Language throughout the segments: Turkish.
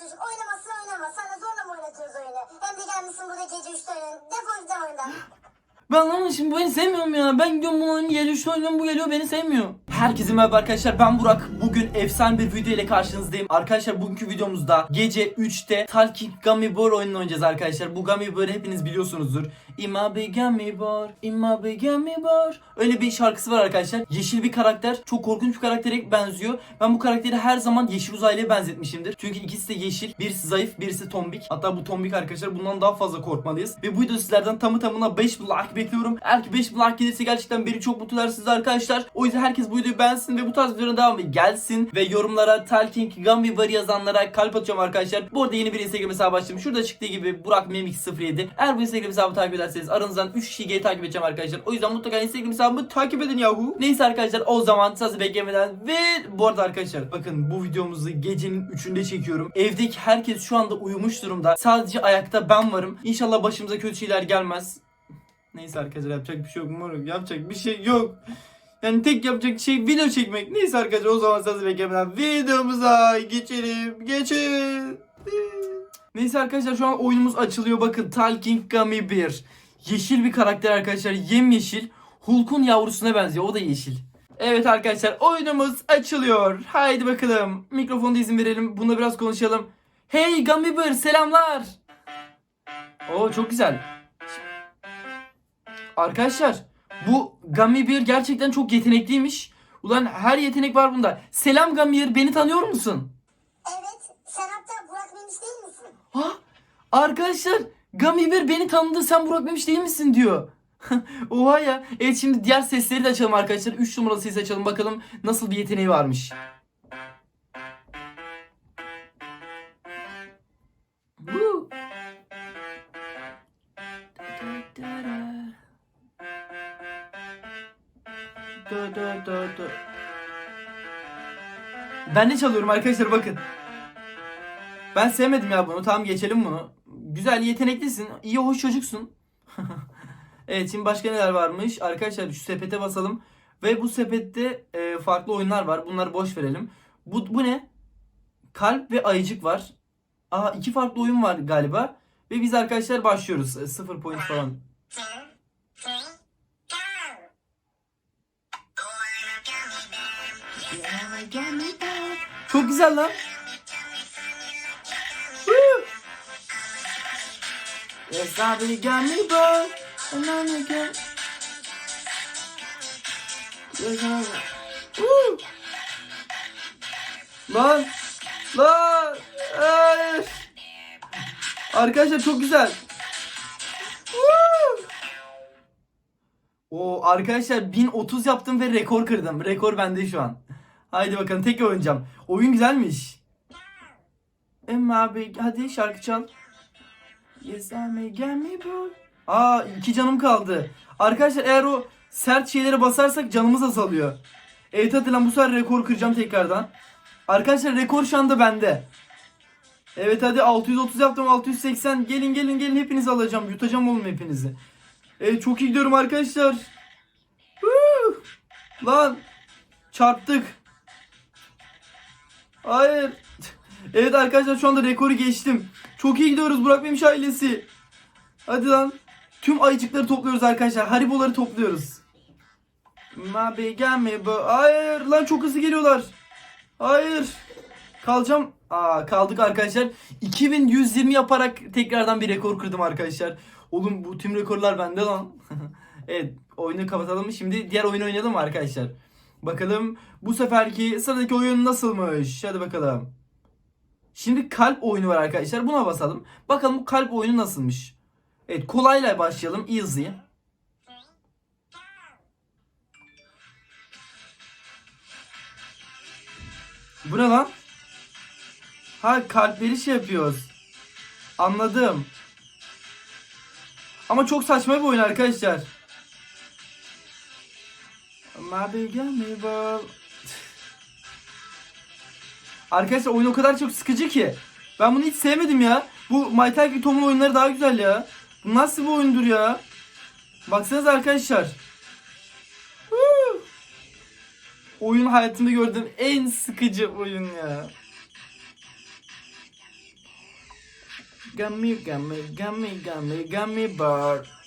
çocuk. Oynamazsın oynama. Sana zorla mı oynatıyoruz oyunu? Hem de gelmişsin burada gece 3'te oyun. Defol git oyundan. Ben ama şimdi beni sevmiyorum ya. Ben gidiyorum bu oyunu geliyor şu oynuyorum bu geliyor beni sevmiyor. Herkese merhaba arkadaşlar ben Burak. Bugün efsane bir video ile karşınızdayım. Arkadaşlar bugünkü videomuzda gece 3'te Talking Gummy Bear oyununu oynayacağız arkadaşlar. Bu Gummy Bear'ı hepiniz biliyorsunuzdur. İma be Gummy Bear, İma be Gummy Bear. Öyle bir şarkısı var arkadaşlar. Yeşil bir karakter. Çok korkunç bir karaktere benziyor. Ben bu karakteri her zaman yeşil uzaylıya benzetmişimdir. Çünkü ikisi de yeşil. Birisi zayıf, birisi tombik. Hatta bu tombik arkadaşlar bundan daha fazla korkmalıyız. Ve bu video sizlerden tamı tamına 5 like bekliyorum. Eğer ki 5 like gelirse gerçekten beni çok mutlu edersiniz arkadaşlar. O yüzden herkes bu videoyu beğensin ve bu tarz videoların devamı gelsin. Ve yorumlara Talking Gummy Bear yazanlara kalp atacağım arkadaşlar. Bu arada yeni bir Instagram hesabı açtım. Şurada çıktığı gibi Burak Memix07. Eğer bu Instagram hesabı takip ederseniz aranızdan 3 kişiyi takip edeceğim arkadaşlar. O yüzden mutlaka Instagram hesabımı takip edin yahu. Neyse arkadaşlar o zaman sazı beklemeden ve bu arada arkadaşlar bakın bu videomuzu gecenin 3'ünde çekiyorum. Evdeki herkes şu anda uyumuş durumda. Sadece ayakta ben varım. İnşallah başımıza kötü şeyler gelmez. Neyse arkadaşlar yapacak bir şey yok moruk. Yapacak bir şey yok. Yani tek yapacak şey video çekmek. Neyse arkadaşlar o zaman sazı beklemeden videomuza geçelim. Geçin. Neyse arkadaşlar şu an oyunumuz açılıyor. Bakın Talking Gummy Bear. Yeşil bir karakter arkadaşlar. Yemyeşil. Hulk'un yavrusuna benziyor. O da yeşil. Evet arkadaşlar oyunumuz açılıyor. Haydi bakalım. Mikrofonda izin verelim. Bunda biraz konuşalım. Hey Gummy Bear selamlar. Oo çok güzel. Arkadaşlar bu Bear gerçekten çok yetenekliymiş. Ulan her yetenek var bunda. Selam Bear beni tanıyor musun? Evet. Sen hatta Burak Memiş değil misin? Ha? Arkadaşlar Bear beni tanıdı sen Burak Memiş değil misin diyor. Oha ya. Evet şimdi diğer sesleri de açalım arkadaşlar. 3 numaralı sesi açalım bakalım nasıl bir yeteneği varmış. Dö, dö, dö. Ben de çalıyorum arkadaşlar bakın. Ben sevmedim ya bunu. Tamam geçelim bunu. Güzel yeteneklisin. iyi hoş çocuksun. evet şimdi başka neler varmış? Arkadaşlar şu sepete basalım. Ve bu sepette e, farklı oyunlar var. Bunları boş verelim. Bu, bu ne? Kalp ve ayıcık var. Aa iki farklı oyun var galiba. Ve biz arkadaşlar başlıyoruz. E, Sıfır point falan. Çok güzel lan. Yes, I'll be gummy bear. And I'm a gum- Yes, be- Woo! Lan! Lan! Hayır! Arkadaşlar çok güzel. Woo! Oo arkadaşlar 1030 yaptım ve rekor kırdım. Rekor bende şu an. Haydi bakalım tek oynayacağım. Oyun güzelmiş. Emma abi hadi şarkı çal. Yes I'm gummy boy. Aa iki canım kaldı. Arkadaşlar eğer o sert şeylere basarsak canımız azalıyor. Evet hadi lan bu sefer rekor kıracağım tekrardan. Arkadaşlar rekor şu anda bende. Evet hadi 630 yaptım 680 gelin gelin gelin hepinizi alacağım yutacağım oğlum hepinizi. Evet çok iyi gidiyorum arkadaşlar. Woo! Lan çarptık. Hayır. Evet arkadaşlar şu anda rekoru geçtim. Çok iyi gidiyoruz Burak Memiş ailesi. Hadi lan. Tüm ayıcıkları topluyoruz arkadaşlar. Hariboları topluyoruz. Mabi gelme bu. Hayır lan çok hızlı geliyorlar. Hayır. Kalacağım. Aa kaldık arkadaşlar. 2120 yaparak tekrardan bir rekor kırdım arkadaşlar. Oğlum bu tüm rekorlar bende lan. evet oyunu kapatalım. Şimdi diğer oyunu oynayalım mı arkadaşlar? Bakalım bu seferki sıradaki oyun nasılmış? Hadi bakalım. Şimdi kalp oyunu var arkadaşlar. Buna basalım. Bakalım bu kalp oyunu nasılmış? Evet kolayla başlayalım. Easy. Bu ne lan? Ha kalpleri şey yapıyoruz. Anladım. Ama çok saçma bir oyun arkadaşlar. Mabi gelme bal. Arkadaşlar oyun o kadar çok sıkıcı ki. Ben bunu hiç sevmedim ya. Bu My Tiger Tom'un oyunları daha güzel ya. Bu nasıl bir oyundur ya? Baksanıza arkadaşlar. Oyun hayatımda gördüğüm en sıkıcı oyun ya. Gummy gummy gummy gummy gummy bar.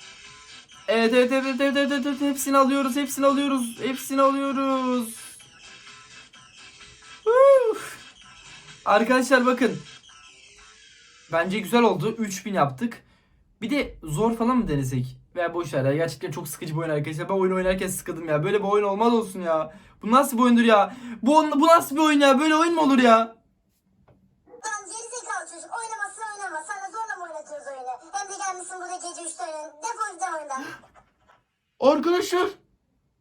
Evet evet evet evet evet, evet, evet. hepsini alıyoruz hepsini alıyoruz hepsini alıyoruz. Uf. Arkadaşlar bakın. Bence güzel oldu. 3000 yaptık. Bir de zor falan mı denesek? Veya boş ver. Gerçekten çok sıkıcı bir oyun arkadaşlar. Ben oyun oynarken sıkıldım ya. Böyle bir oyun olmaz olsun ya. Bu nasıl bir oyundur ya? Bu, bu nasıl bir oyun ya? Böyle oyun mu olur ya? Lan gerizekalı çocuk oynamazsın oynama. Sana zorla mı de gelmişsin burada gece 3'te oyun. Defol git oyundan. Arkadaşlar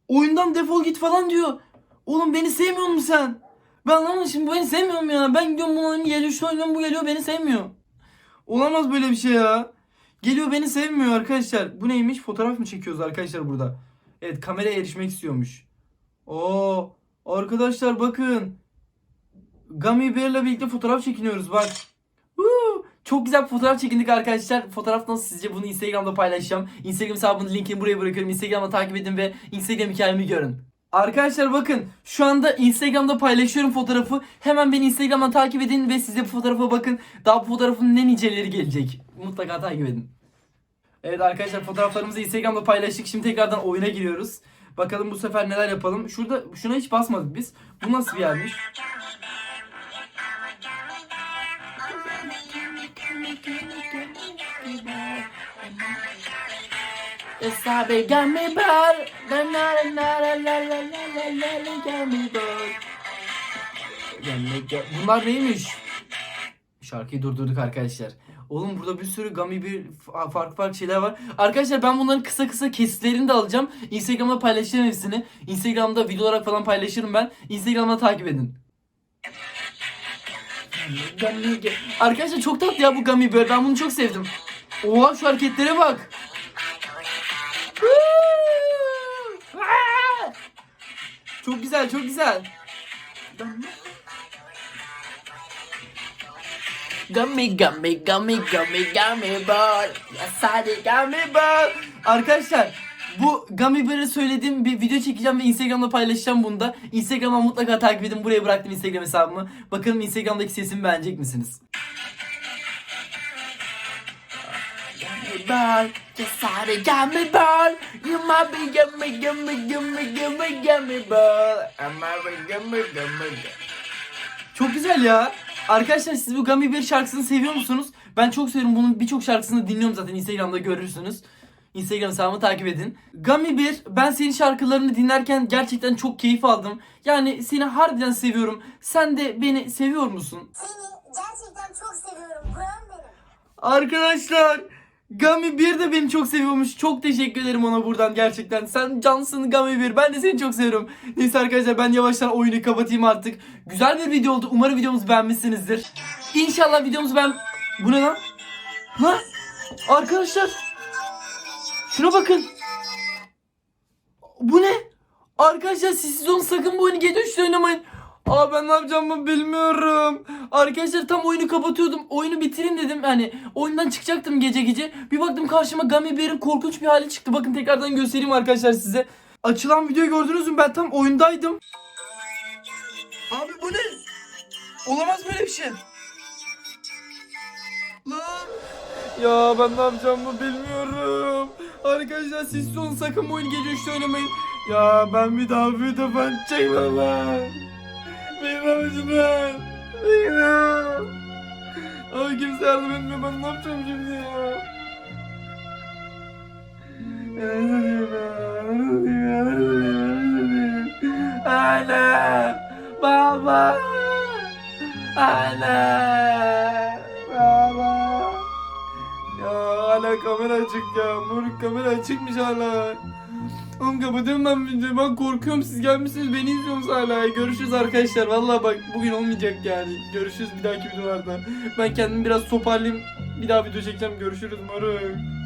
oyundan defol git falan diyor. Oğlum beni sevmiyor musun sen? Ben anlamadım şimdi beni sevmiyorum ya. Ben gidiyorum bunu oyunu geliyor şu oynuyorum bu geliyor beni sevmiyor. Olamaz böyle bir şey ya. Geliyor beni sevmiyor arkadaşlar. Bu neymiş? Fotoğraf mı çekiyoruz arkadaşlar burada? Evet kameraya erişmek istiyormuş. Oo arkadaşlar bakın. Gummy Bear'la birlikte fotoğraf çekiniyoruz bak. Huu, Çok güzel fotoğraf çekindik arkadaşlar. Fotoğraf nasıl sizce? Bunu Instagram'da paylaşacağım. Instagram hesabının linkini buraya bırakıyorum. Instagram'da takip edin ve Instagram hikayemi görün. Arkadaşlar bakın şu anda Instagram'da paylaşıyorum fotoğrafı. Hemen beni Instagram'dan takip edin ve size bu fotoğrafa bakın. Daha bu fotoğrafın ne niceleri gelecek. Mutlaka takip edin. Evet arkadaşlar fotoğraflarımızı Instagram'da paylaştık. Şimdi tekrardan oyuna giriyoruz. Bakalım bu sefer neler yapalım. Şurada şuna hiç basmadık biz. Bu nasıl bir yermiş? Yes, I be gummy bear. La la la la la la la la la la bear. Gummy gu- Bunlar neymiş? Şarkıyı durdurduk arkadaşlar. Oğlum burada bir sürü gummy bir farklı farklı şeyler var. Arkadaşlar ben bunların kısa kısa kesitlerini de alacağım. Instagram'da paylaşacağım hepsini. Instagram'da video olarak falan paylaşırım ben. Instagram'da takip edin. Arkadaşlar çok tatlı ya bu gummy bear. Ben bunu çok sevdim. Oha şu hareketlere bak. Çok güzel, çok güzel. Gummy gummy gummy gummy gummy bear. Yes hadi gummy bear. Arkadaşlar bu gummy bear'ı söylediğim bir video çekeceğim ve Instagram'da paylaşacağım bunu da. Instagram'dan mutlaka takip edin. Buraya bıraktım Instagram hesabımı. Bakalım Instagram'daki sesimi beğenecek misiniz? Yes hadi gummy bear. You might be gummy gummy gummy gummy gummy bear. I might be gummy gummy gummy. Çok güzel ya. Arkadaşlar siz bu Gummy Bear şarkısını seviyor musunuz? Ben çok seviyorum. Bunun birçok şarkısını dinliyorum zaten. Instagram'da görürsünüz. Instagram hesabımı takip edin. Gummy Bear ben senin şarkılarını dinlerken gerçekten çok keyif aldım. Yani seni harbiden seviyorum. Sen de beni seviyor musun? Seni gerçekten çok seviyorum. Buram benim. Arkadaşlar Gummy Bear de beni çok seviyormuş. Çok teşekkür ederim ona buradan gerçekten. Sen cansın Gummy Bear. Ben de seni çok seviyorum. Neyse arkadaşlar ben yavaştan oyunu kapatayım artık. Güzel bir video oldu. Umarım videomuzu beğenmişsinizdir. İnşallah videomuzu ben... Bu ne lan? Ha? Arkadaşlar. Şuna bakın. Bu ne? Arkadaşlar siz, siz onu sakın bu oyunu gece 3'te oynamayın. Aa ben ne yapacağımı bilmiyorum. Arkadaşlar tam oyunu kapatıyordum. Oyunu bitireyim dedim. Hani oyundan çıkacaktım gece gece. Bir baktım karşıma Gummy Bear'in korkunç bir hali çıktı. Bakın tekrardan göstereyim arkadaşlar size. Açılan videoyu gördünüz mü? Ben tam oyundaydım. Abi bu ne? Olamaz böyle bir şey. Lan. Ya ben ne yapacağımı bilmiyorum. Arkadaşlar siz son sakın bu oyunu gece 3'te oynamayın. Ya ben bir daha video ben çekmem Benim yüzümden. Benim. Abi kimse yardım etmiyor ben ne yapacağım şimdi ya. Anne, baba, anne, baba. Ya hala kamera açık ya. Moruk kamera açıkmış hala. Oğlum kapatıyorum ben videoyu. Ben korkuyorum siz gelmişsiniz beni izliyorsunuz hala. Görüşürüz arkadaşlar. Vallahi bak bugün olmayacak yani. Görüşürüz bir dahaki videolarda. Ben kendimi biraz toparlayayım. Bir daha video çekeceğim. Görüşürüz moruk.